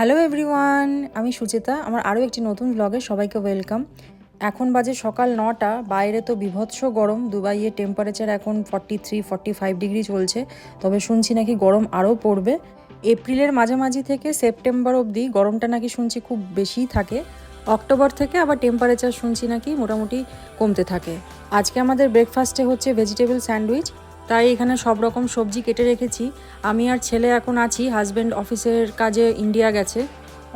Hello everyone আমি সুচেতা। আমার আরও একটি নতুন ব্লগে সবাইকে ওয়েলকাম এখন বাজে সকাল নটা। বাইরে তো বিভৎস গরম। দুবাইয়ের টেম্পারেচার এখন forty three forty five degree চলছে। তবে শুনছি নাকি গরম আরও পড়বে। এপ্রিলের মাঝামাঝি থেকে সেপ্টেম্বর অবধি গরমটা নাকি শুনছি খুব বেশিই থাকে। অক্টোবর থেকে আবার টেম্পারেচার শুনছি নাকি মোটামুটি কমতে থাকে। আজকে আমাদের ব্রেকফাস্টে হচ্ছে ভেজিটেবল স্যান্ডউইচ তাই এখানে সব রকম সবজি কেটে রেখেছি। আমি আর ছেলে এখন আছি হাজব্যান্ড অফিসের কাজে ইন্ডিয়া গেছে।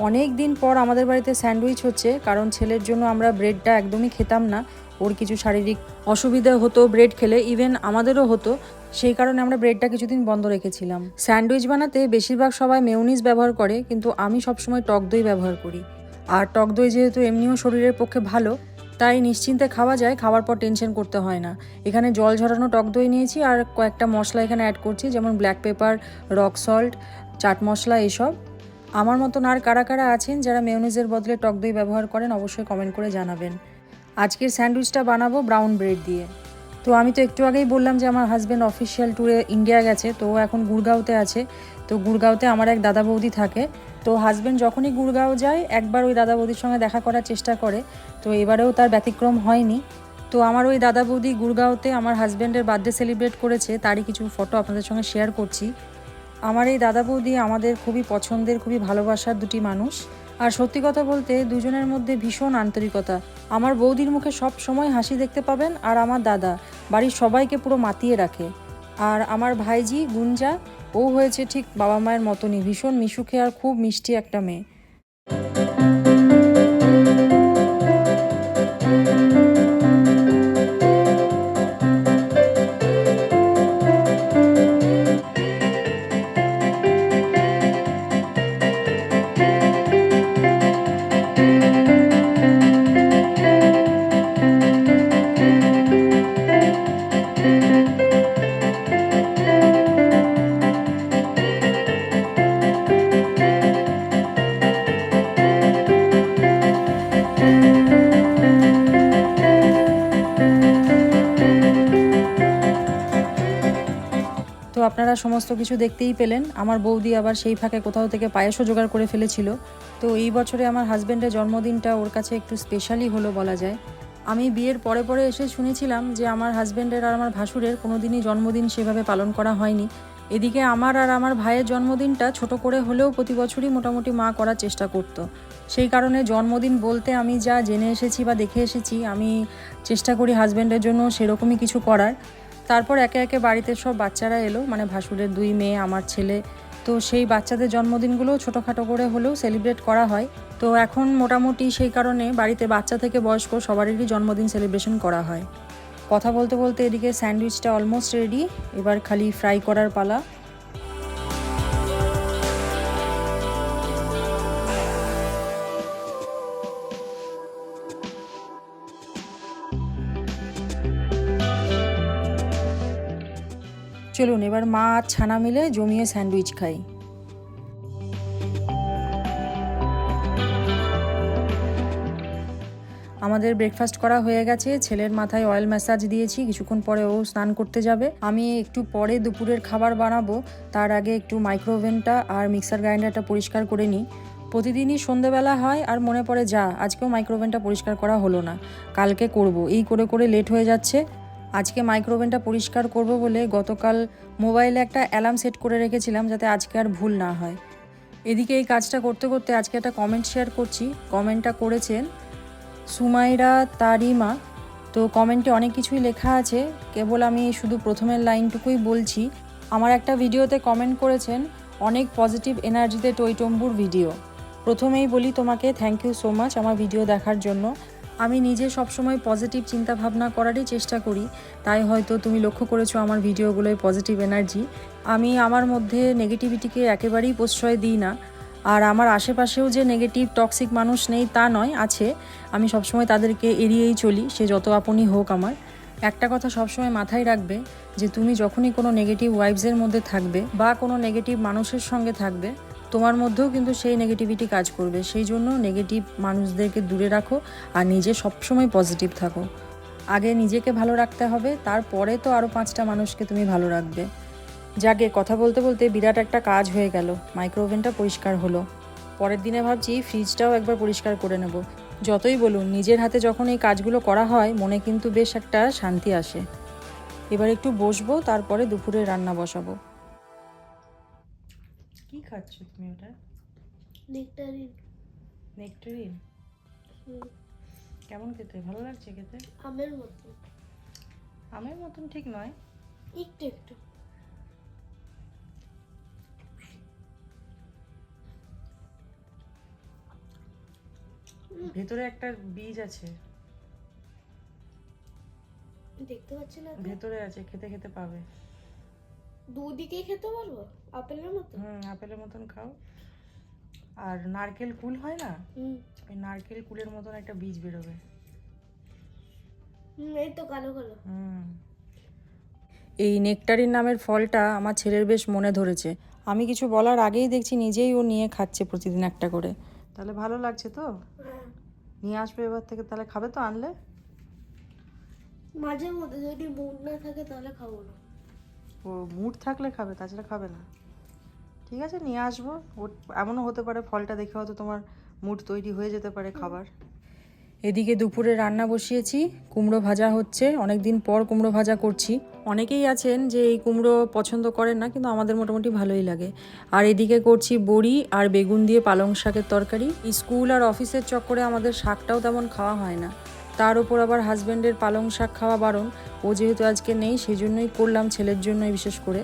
অনেক দিন পর আমাদের বাড়িতে স্যান্ডউইচ হচ্ছে, কারণ ছেলের জন্য আমরা ব্রেডটা একদমই খেতাম না। ওর কিছু শারীরিক অসুবিধা হতো ব্রেড খেলে ইভেন আমাদেরও হতো। সেই কারণে আমরা ব্রেডটা কিছুদিন বন্ধ রেখেছিলাম। স্যান্ডউইচ বানাতে বেশিরভাগ সবাই মেউনিস ব্যবহার করে, কিন্তু আমি সবসময় টক দই ব্যবহার করি। আর টক দই যেহেতু এমনিও শরীরের পক্ষে ভালো তাই নিশ্চিন্তে খাওয়া যায়, খাওয়ার পর টেনশন করতে হয় না। এখানে জল ঝরানো টক দই নিয়েছি আর কয়েকটা মশলা এখানে অ্যাড করছি, যেমন black pepper rock salt chaat masala এসব। আমার মতন আর কারা কারা আছেন যারা মেয়নিজের বদলে টক দই ব্যবহার করেন, অবশ্যই কমেন্ট করে জানাবেন। আজকের স্যান্ডউইচটা বানাবো ব্রাউন ব্রেড দিয়ে। তো আমি তো একটু আগেই বললাম যে আমার হাজব্যান্ড অফিসিয়াল ট্যুরে ইন্ডিয়া গেছে, তো এখন গুড়গাঁওতে আছে। তো গুড়গাঁওতে আমার এক দাদা বৌদি থাকে তো হাজব্যান্ড যখনই গুড়গাঁও যায়, একবার ওই দাদা বৌদির সঙ্গে দেখা করার চেষ্টা করে, তো এবারেও তার ব্যতিক্রম হয়নি। তো আমার ওই দাদা বৌদি গুড়গাঁওতে আমার হাজব্যান্ডের বার্থডে সেলিব্রেট করেছে, তারই কিছু ফটো আপনাদের সঙ্গে শেয়ার করছি। আমার এই দাদা বৌদি আমাদের খুবই পছন্দের, খুবই ভালোবাসার দুটি মানুষ। আর সত্যি কথা বলতে দুজনের মধ্যে ভীষণ আন্তরিকতা। আমার বৌদির মুখে সব সময় হাসি দেখতে পাবেন আর আমার দাদা, বাড়ির সবাইকে পুরো মাতিয়ে রাখে। আর আমার ভাইজি গুঞ্জা ও হয়েছে ঠিক বাবা মায়ের মতনই ভীষণ মিশুকে আর খুব মিষ্টি একটা মেয়ে। আপনারা সমস্ত কিছু দেখতেই পেলেন। আমার বৌদি আবার সেই ফাঁকে কোথাও থেকে পায়েসও জোগাড় করে ফেলেছিল। তো এই বছরে আমার হাজব্যান্ডের জন্মদিনটা ওর কাছে একটু স্পেশালি হলো বলা যায়। আমি বিয়ের পরে পরে এসে শুনেছিলাম যে আমার হাজব্যান্ডের আর আমার ভাসুরের কোনো দিনই জন্মদিন সেভাবে পালন করা হয়নি। এদিকে আমার আর আমার ভাইয়ের জন্মদিনটা ছোট করে হলেও প্রতি বছরই মোটামুটি মা করার চেষ্টা করতো। সেই কারণে জন্মদিন বলতে আমি যা জেনে এসেছি বা দেখে এসেছি, আমি চেষ্টা করি হাজব্যান্ডের জন্য সেরকমই কিছু করার। তারপর একে একে বাড়িতে সব বাচ্চারা এলো মানে ভাসুরের দুই মেয়ে, আমার ছেলে। তো সেই বাচ্চাদের জন্মদিনগুলো ছোটোখাটো করে হলেও সেলিব্রেট করা হয়। তো এখন মোটামুটি সেই কারণে বাড়িতে বাচ্চা থেকে বয়স্ক সবারই জন্মদিন সেলিব্রেশন করা হয়। কথা বলতে বলতে এদিকে স্যান্ডউইচটা অলমোস্ট রেডি এবার খালি ফ্রাই করার পালা। চলুন, এবার মা আর ছানা মিলে জমিয়ে স্যান্ডউইচ খাই। আমাদের ব্রেকফাস্ট করা হয়ে গেছে। ছেলের মাথায় অয়েল ম্যাসাজ দিয়েছি। কিছুক্ষণ পরে ও স্নান করতে যাবে। আমি একটু পরে দুপুরের খাবার বানাবো। তার আগে একটু মাইক্রোওভেনটা আর মিক্সার গ্রাইন্ডারটা পরিষ্কার করে নিই। প্রতিদিনই সন্ধেবেলা হয় আর মনে পড়ে যা, আজকেও মাইক্রোওভেনটা পরিষ্কার করা হলো না। কালকে করব। এই করে করে লেট হয়ে যাচ্ছে। আজকে মাইক্রোওভেনটা পরিষ্কার করব বলে গতকাল মোবাইলে একটা অ্যালার্ম সেট করে রেখেছিলাম যাতে আজকে আর ভুল না হয়। এদিকে এই কাজটা করতে করতে আজকে একটা কমেন্ট শেয়ার করছি। কমেন্টটা করেছেন সুমাইরা তারিমা। তো কমেন্টে অনেক কিছুই লেখা আছে। কেবল আমি শুধু প্রথমের লাইনটুকুই বলছি। আমার একটা ভিডিওতে কমেন্ট করেছেন অনেক পজিটিভ এনার্জিতে টইটম্বুর ভিডিও প্রথমেই বলি তোমাকে থ্যাংক ইউ সো মাচ আমার ভিডিও দেখার জন্য। আমি নিজে সবসময় পজিটিভ চিন্তা ভাবনা করারই চেষ্টা করি। তাই হয়তো তুমি লক্ষ্য করেছ আমার ভিডিওগুলোয় পজিটিভ এনার্জি আমি আমার মধ্যে নেগেটিভিটিকে একেবারেই প্রশ্রয় দিই না। আর আমার আশেপাশেও যে নেগেটিভ টক্সিক মানুষ নেই তা নয়, আছে। আমি সবসময় তাদেরকে এড়িয়েই চলি, সে যত আপনই হোক আমার। একটা কথা সবসময় মাথায় রাখবে যে তুমি যখনই কোনো নেগেটিভ ওয়াইবসের মধ্যে থাকবে বা কোনো নেগেটিভ মানুষের সঙ্গে থাকবে তোমার মধ্যেও কিন্তু সেই নেগেটিভিটি কাজ করবে। সেই জন্য নেগেটিভ মানুষদেরকে দূরে রাখো আর নিজে সবসময় পজিটিভ থাকো। আগে নিজেকে ভালো রাখতে হবে, তারপরে তো আরও পাঁচটা মানুষকে তুমি ভালো রাখবে। যাকে কথা বলতে বলতে বিরাট একটা কাজ হয়ে গেল মাইক্রোওভেনটা পরিষ্কার হলো। পরের দিনে ভাবছি ফ্রিজটাও একবার পরিষ্কার করে নেব। যতই বলুন, নিজের হাতে যখন এই কাজগুলো করা হয়, মনে কিন্তু বেশ একটা শান্তি আসে। এবার একটু বসবো, তারপরে দুপুরে রান্না বসাবো। কি খাচ্ছ তুমি ওটা? নেকটারিন। নেকটারিন? কেমন খেতে? ভালো লাগছে খেতে? আমের মতো আমের মতন ঠিক নয়। একটু একটু। ভেতরে একটা বীজ আছে। দেখতে পাচ্ছি না ভেতরে আছে খেতে খেতে পাবে। দুদিকেই খেতে পারব? আপেলের মতো হুম আপেলের মতন খাও। আর নারকেল কুল হয় না? হুম। ওই নারকেল কুলের মতন একটা বীজ বেরোবে। হুম এই তো কালো কালো। হুম। এই নেকটারিন নামের ফলটা আমার ছেলের বেশ মনে ধরেছে। আমি কিছু বলার আগেই দেখছি নিজেই ও নিয়ে খাচ্ছে প্রতিদিন একটা করে। তাহলে ভালো লাগছে তো? হ্যাঁ। নিয়ে আসবে এবার থেকে তাহলে খাবে তো আনলে? মাঝে মধ্যে যদি মুড না থাকে তাহলে খাব না। ও মুড থাকলে খাবে তাছাড়া খাবে না। ঠিক আছে, নিয়ে আসব। এমনও হতে পারে ফলটা দেখে হয়তো তোমার মুড তৈরি হয়ে যেতে পারে খাবার। এদিকে দুপুরে রান্না বসিয়েছি, কুমড়ো ভাজা হচ্ছে অনেক দিন পর কুমড়ো ভাজা করছি। অনেকেই আছেন যে এই কুমড়ো পছন্দ করেন না, কিন্তু আমাদের মোটামুটি ভালোই লাগে। আর এদিকে করছি বড়ি আর বেগুন দিয়ে পালং শাকের তরকারি। স্কুল আর অফিসের চক্করে আমাদের শাকটাও তেমন খাওয়া হয় না। তার উপর আবার হাজব্যান্ডের পালং শাক খাওয়া বারণ। ও যেহেতু আজকে নেই সেই জন্যই করলাম ছেলের জন্যই বিশেষ করে।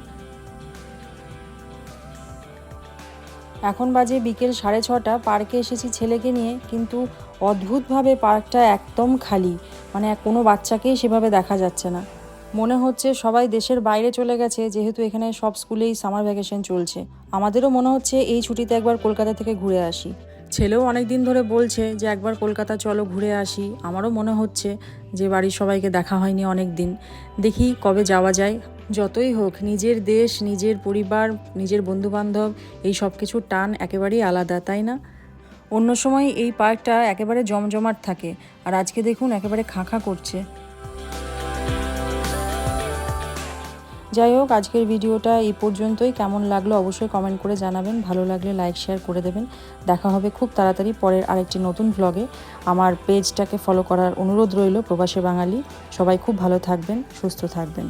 এখন বাজে বিকেল সাড়ে ছটা, পার্কে এসেছি ছেলেকে নিয়ে, কিন্তু অদ্ভুতভাবে পার্কটা একদম খালি। মানে কোনো বাচ্চাকেই সেভাবে দেখা যাচ্ছে না। মনে হচ্ছে সবাই দেশের বাইরে চলে গেছে, যেহেতু এখানে সব স্কুলেই সামার ভ্যাকেশন চলছে। আমাদেরও মনে হচ্ছে এই ছুটিতে একবার কলকাতা থেকে ঘুরে আসি। ছেলেও অনেক দিন ধরে বলছে যে, একবার কলকাতা চলো ঘুরে আসি। আমারও মনে হচ্ছে যে, বাড়ির সবাইকে দেখা হয়নি অনেক দিন দেখি কবে যাওয়া যায়। যতই হোক, নিজের দেশ, নিজের পরিবার, নিজের বন্ধুবান্ধব, এই সব কিছুর টান একেবারেই আলাদা, তাই না? অন্য সময় এই পার্কটা একেবারে জমজমাট থাকে আর আজকে দেখুন একেবারে খাঁখা করছে। যাই হোক, আজকের ভিডিওটা এই পর্যন্তই। কেমন লাগল অবশ্যই কমেন্ট করে জানাবেন। ভালো লাগলে লাইক শেয়ার করে দেবেন। দেখা হবে খুব তাড়াতাড়ি পরের আরেকটি নতুন ব্লগে আমার পেজটাকে ফলো করার অনুরোধ রইল প্রবাসী বাঙালি। সবাই খুব ভালো থাকবেন, সুস্থ থাকবেন।